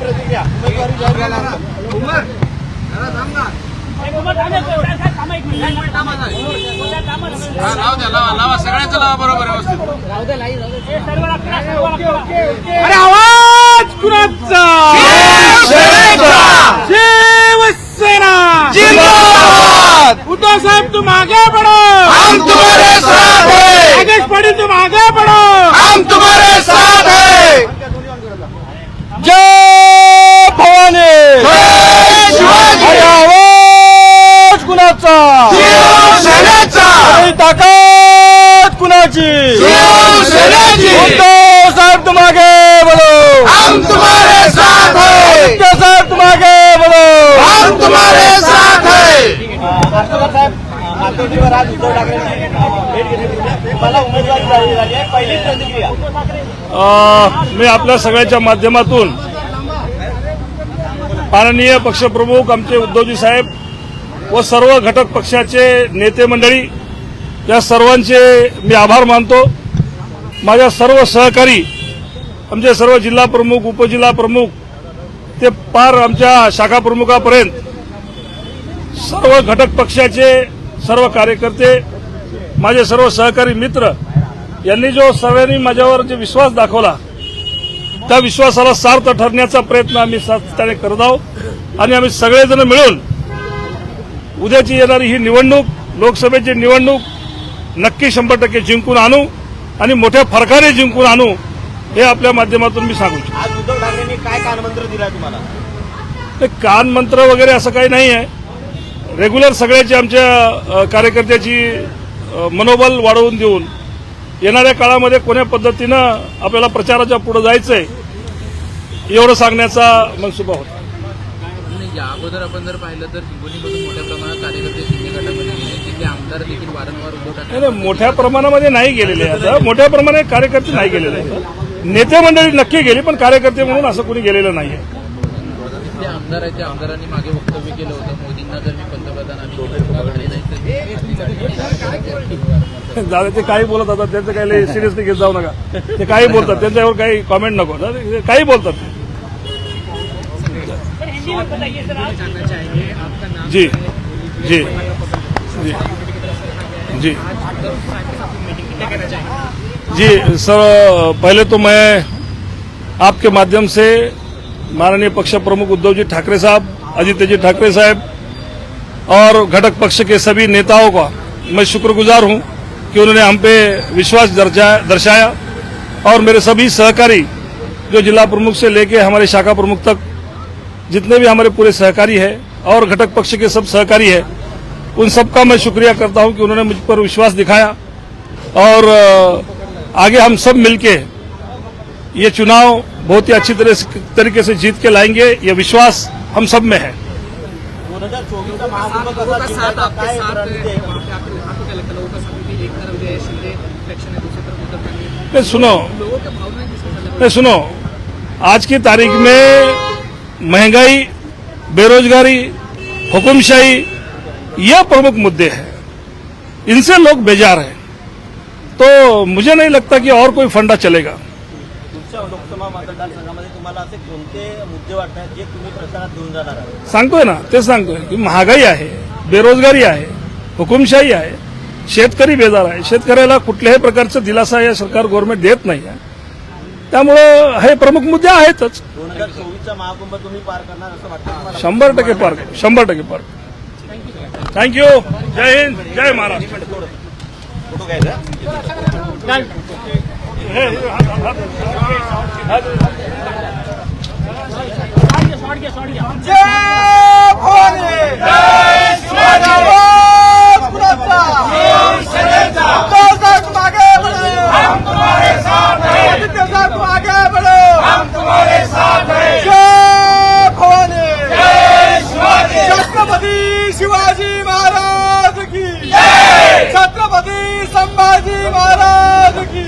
प्रतिक्रिया. उमेदवारी जाहीर झाल्यानंतर. अरे आवाज कुणाचा? शिवसेना. उद्धव साहेब तुम आगे हैं. नागेश पाटील तुम आगे बढ़ो हम तुम्हारे साथ हैं जय भवानी जय शिवाजी अरे शिवसेनेचा! ताकद कुणाची? शिवसेनेची! उद्धव साहेब हम तुम्हारे साथ हैं! उद्धव साहेब तुम आगे बढ़ो हम तुम्हारे साथ हैं! राष्ट्रपती साहेब मातोश्रीवर आज उद्धव ठाकरेंची अं, भेट घेतली. तुम्हाला उमेदवारी जाहीर झाली आहे. पहिली प्रतिक्रिया. अ, मी आपल्या सगळ्याच्या माध्यमातून माननीय पक्षप्रमुख आमचे उद्धवजी साहेब व सर्व घटक पक्षाचे नेते मंडळी या सर्वांचे मी आभार मानतो. माझ्या सर्व सहकारी आमचे सर्व जिल्हा प्रमुख उपजिल्हा प्रमुख ते पार आमच्या शाखा प्रमुखापर्यंत सर्व घटक पक्षाचे सर्व कार्यकर्ते माझे सर्व सहकारी मित्र यांनी जो सर्वांनी माझ्यावर जे विश्वास दाखवला त्या विश्वासाला सार्थ ठरण्याचा प्रयत्न आम्ही सातत्याने करत आहोत. आणि आम्ही सगळेजण मिळून उद्याची येणारी ही निवडणूक लोकसभेची निवडणूक नक्की शंभर टक्के जिंकून आणू आणि मोठ्या फरकाने जिंकून आणू हे आपल्या माध्यमातून मी सांगू इच्छितो. आज उद्धव ठाकरेंनी काय कानमंत्र दिलाय तुम्हाला? ते कान मंत्र वगैरे असं काही नाही आहे. रेग्युलर सगळ्याची आमच्या कार्यकर्त्याची मनोबल वाढवून देऊन येणाऱ्या काळामध्ये कोण्या पद्धतीनं आपल्याला प्रचाराच्या पुढे जायचंय एवढं सांगण्याचा मनसुबा होता. या अगोदर आपण जर पाहिलं तर हिंगोलीमधून मोठ्या प्रमाणात कार्यकर्ते शिंदे गटामध्ये गेले तिथले आमदार देखील वारंवार उद्धव ठाकरे नाही, नाही, मोठ्या प्रमाणामध्ये नाही गेलेले आता मोठ्या प्रमाणात कार्यकर्ते नाही गेलेले. नेते मंडळी नक्की गेली पण कार्यकर्ते म्हणून असं कोणी गेलेलं नाहीये तिथले आमदार आहेत त्या आमदारांनी मागे वक्तव्य केलं होतं. मोदींना जर मी पंतप्रधान आम्ही नाही दादा ते काही बोलत आता त्यांचं काही सिरियसली घेत जाऊ नका. ते काही बोलतात त्यांच्यावर काही कॉमेंट नको. काही बोलतात ते. जी जी जी जी। जी। सर पहले तो मैं आपके माध्यम से माननीय पक्ष प्रमुख उद्धव जी ठाकरे साहब आदित्य जी ठाकरे साहब और घटक पक्ष के सभी नेताओं का मैं शुक्रगुजार हूँ कि उन्होंने हम पे विश्वास दर्शाया और मेरे सभी सहकारी जो जिला प्रमुख से लेके हमारे शाखा प्रमुख तक जितने भी हमारे पूरे सहकारी है और घटक पक्ष के सब सहकारी है, उन सबका मैं शुक्रिया करता हूँ कि उन्होंने मुझ पर विश्वास दिखाया। और आगे हम सब मिलके ये चुनाव बहुत ही अच्छी तरह तरीके से जीत के लाएँगे, ये विश्वास हम सब में है। सुनो सुनो, आज की तारीख में महंगाई बेरोजगारी हुकुमशाही यह प्रमुख मुद्दे हैं। इनसे लोग बेजार हैं। तो मुझे नहीं लगता कि और कोई फंडा चलेगा। तुमच्या लोकसभा मतदारसंघामध्ये तुम्हाला असे कोणते मुद्दे वाटतात जे तुम्ही प्रचारात घेऊन जाणार आहात? सांगतोय ना ते सांगतोय की महागाई आहे बेरोजगारी आहे हुकुमशाही आहे शेतकरी बेजार आहे. शेतकऱ्याला कुठल्याही प्रकारचा दिलासा या सरकार गव्हर्नमेंट देत नाही आहे. त्यामुळं हे प्रमुख मुद्दे आहेतच. दोन हजार चोवीसचा महाकुंभ तुम्ही पार करणार असं वाटतं शंभर टक्के पार शंभर टक्के पार थँक्यू जय हिंद जय महाराष्ट्र. फोटो घ्यायचा शिवाजी महाराज की छत्रपती संभाजी महाराज की